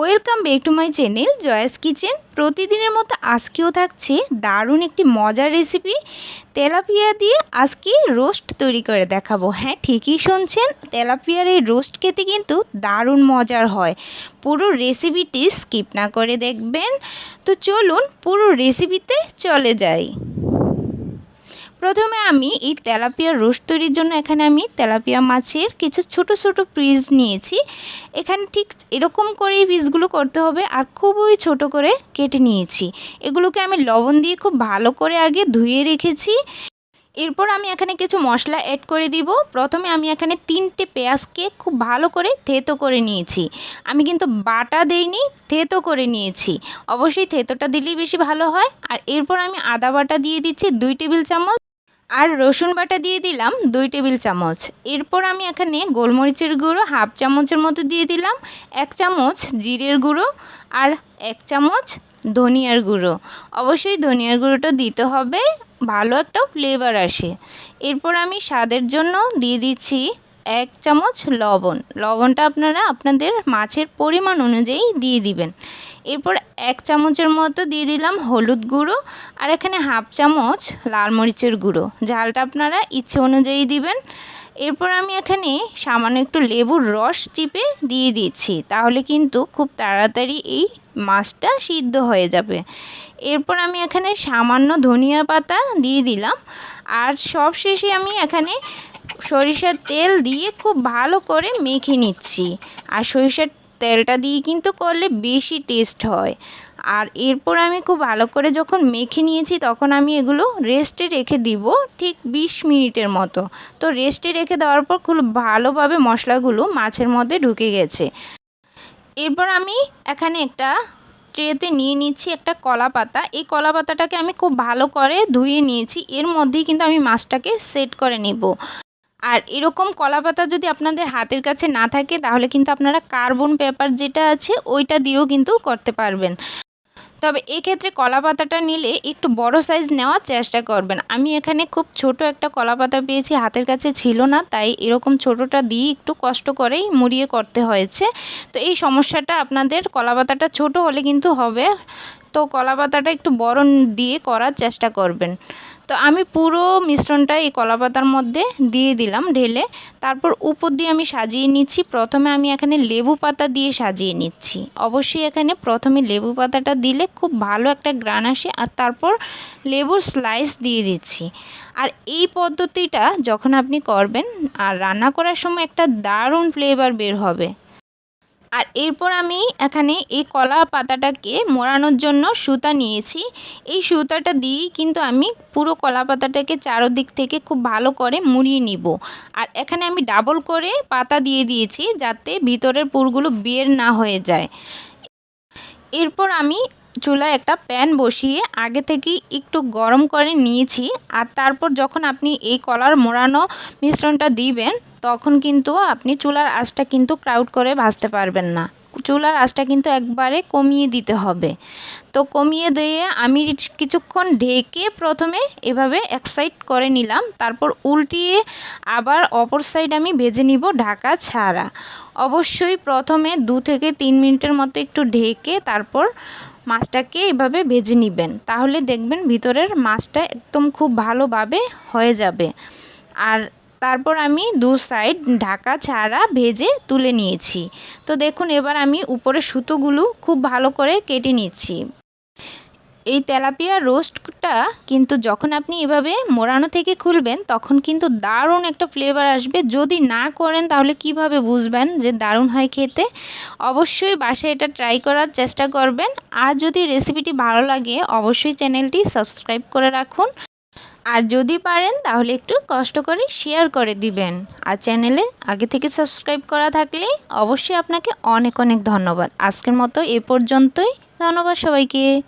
Welcome back to my channel Joya's kitchen প্রতিদিনের মতো আজকেও থাকছে দারুণ একটি মজার রেসিপি তেলাপিয়া দিয়ে আজকে রোস্ট তৈরি করে দেখাবো। হ্যাঁ ঠিকই শুনছেন, তেলাপিয়ার এই রোস্ট খেতে কিন্তু দারুণ মজার হয়। পুরো রেসিপিটি স্কিপ না করে দেখবেন। তো চলুন পুরো রেসিপিতে চলে যাই। প্রথমে আমি এই তেলাপিয়া রোস্ট তৈরির জন্য এখানে আমি তেলাপিয়া মাছের কিছু ছোট ছোট পিস নিয়েছি। এখানে ঠিক এরকম করে এই পিসগুলো করতে হবে আর খুবই ছোট করে কেটে নিয়েছি। এগুলোকে আমি লবণ দিয়ে খুব ভালো করে আগে ধুয়ে রেখেছি। এরপর আমি এখানে কিছু মশলা অ্যাড করে দিব। প্রথমে আমি এখানে তিনটে পেঁয়াজকে খুব ভালো করে থেতো করে নিয়েছি। আমি কিন্তু বাটা দেইনি, থেতো করে নিয়েছি। অবশ্যই থেতোটা দিলেই বেশি ভালো হয়। আর এরপর আমি আদা বাটা দিয়ে দিচ্ছি দুই টেবিল চামচ। আর রসুন বাটা দিয়ে দিলাম দুই টেবিল চামচ। এরপর আমি এখানে গোলমরিচের গুঁড়ো হাফ চামচের মতো দিয়ে দিলাম, এক চামচ জিরের গুঁড়ো আর এক চামচ ধনিয়ার গুঁড়ো। অবশ্যই ধনিয়ার গুঁড়োটা দিতে হবে, ভালো একটা ফ্লেভার আসে। এরপর আমি স্বাদের জন্য দিয়ে দিচ্ছি এক চামচ লবণ। লবণটা আপনারা আপনাদের মাছের পরিমাণ অনুযায়ী দিয়ে দিবেন। এরপর এক চামচের মতো দিয়ে দিলাম হলুদ গুঁড়ো আর এখানে হাফ চামচ লাল মরিচের গুঁড়ো। ঝালটা আপনারা ইচ্ছে অনুযায়ী দিবেন। এরপর আমি এখানে সামান্য একটু লেবুর রস চিপে দিয়ে দিচ্ছি। তাহলে কিন্তু খুব তাড়াতাড়ি এই মাছটা সিদ্ধ হয়ে যাবে। এরপর আমি এখানে সামান্য ধনিয়া পাতা দিয়ে দিলাম। আর সব শেষে আমি এখানে সরিষার তেল দিয়ে খুব ভালো করে মেখে নিচ্ছি। আর সরিষার তেলটা দিয়ে কিন্তু করলে বেশি টেস্ট হয়। আর এরপর আমি খুব ভালো করে যখন মেখে নিয়েছি তখন আমি এগুলো রেস্টে রেখে দিব ঠিক বিশ মিনিটের মতো। তো রেস্টে রেখে দেওয়ার পর খুব ভালোভাবে মশলাগুলো মাছের মধ্যে ঢুকে গেছে। এরপর আমি এখানে একটা ট্রেতে নিয়ে নিচ্ছি একটা কলা পাতা। এই কলা পাতাটাকে আমি খুব ভালো করে ধুয়ে নিয়েছি। এর মধ্যেই কিন্তু আমি মাছটাকে সেট করে নিব। আর এরকম কলা পাতা যদি আপনাদের হাতের কাছে না থাকে, তাহলে কিন্তু আপনারা কার্বন পেপার যেটা আছে, ওইটা দিয়েও কিন্তু করতে পারবেন। তবে এক্ষেত্রে কলা পাতাটা নিলে একটু বড় সাইজ নেওয়ার চেষ্টা করবেন। আমি এখানে খুব ছোট একটা কলা পাতা পেয়েছি, হাতের কাছে ছিল না, তাই এরকম ছোটোটা দিয়ে একটু কষ্ট করেই মুড়িয়ে করতে হয়েছে। তো এই সমস্যাটা আপনাদের কলা পাতাটা ছোটো হলে কিন্তু হবে। তো কলা পাতাটা একটু বরণ দিয়ে করার চেষ্টা করবেন। তো আমি পুরো মিশ্রণটা এই কলা পাতার মধ্যে দিয়ে দিলাম ঢেলে। তারপর উপর দিয়ে আমি সাজিয়ে নিচ্ছি। প্রথমে আমি এখানে লেবু পাতা দিয়ে সাজিয়ে নিচ্ছি। অবশ্যই এখানে প্রথমে লেবু পাতাটা দিলে খুব ভালো একটা গ্রান আসে আর তারপর লেবুর স্লাইস দিয়ে দিচ্ছি। আর এই পদ্ধতিটা যখন আপনি করবেন আর রান্না করার সময় একটা দারুণ ফ্লেভার বের হবে। আর এরপর আমি এখানে এই কলা পাতাটাকে মোড়ানোর জন্য সুতা নিয়েছি। এই সুতাটা দিয়েই কিন্তু আমি পুরো কলা পাতাটাকে চারোদিক থেকে খুব ভালো করে মুড়িয়ে নিব। আর এখানে আমি ডাবল করে পাতা দিয়ে দিয়েছি যাতে ভিতরের পুরগুলো বের না হয়ে যায়। এরপর আমি চুলায় একটা প্যান বসিয়ে আগে থেকেই একটু গরম করে নিয়েছি। আর তারপর যখন আপনি এই কলার মোড়ানো মিশ্রণটা দিবেন তখন কিন্তু আপনি চুলার আঁচটা কিন্তু ক্রাউড করে ভাজতে পারবেন না। চুলার আঁচটা কিন্তু একবারে কমিয়ে দিতে হবে। তো কমিয়ে দিয়ে আমি কিছুক্ষণ ঢেকে প্রথমে এভাবে এক সাইড করে নিলাম, তারপর উল্টিয়ে আবার অপর সাইড আমি ভেজে নিব ঢাকা ছাড়া। অবশ্যই প্রথমে দু থেকে তিন মিনিটের মতো একটু ঢেকে তারপর মাছটাকে এভাবে ভেজে নেবেন। তাহলে দেখবেন ভিতরের মাছটা একদম খুব ভালোভাবে হয়ে যাবে। আর তারপর আমি দু সাইড ঢাকা ছাড়া ভেজে তুলে নিয়েছি। তো দেখুন, এবার আমি উপরে সুতোগুলো খুব ভালো করে কেটে নিচ্ছি। এই তেলাপিয়া রোস্টটা কিন্তু যখন আপনি এভাবে মোড়ানো থেকে খুলবেন, তখন কিন্তু দারুণ একটা ফ্লেভার আসবে। যদি না করেন, তাহলে কীভাবে বুঝবেন যে দারুণ হয় খেতে? অবশ্যই বাসায় এটা ট্রাই করার চেষ্টা করবেন। আর যদি রেসিপিটি ভালো লাগে, অবশ্যই চ্যানেলটি সাবস্ক্রাইব করে রাখুন। আর যদি পারেন, তাহলে একটু কষ্ট করে শেয়ার করে দিবেন। আর চ্যানেলে আগে থেকে সাবস্ক্রাইব করা থাকলে অবশ্যই আপনাকে অনেক অনেক ধন্যবাদ। আজকের মতো এ পর্যন্তই। ধন্যবাদ সবাইকে।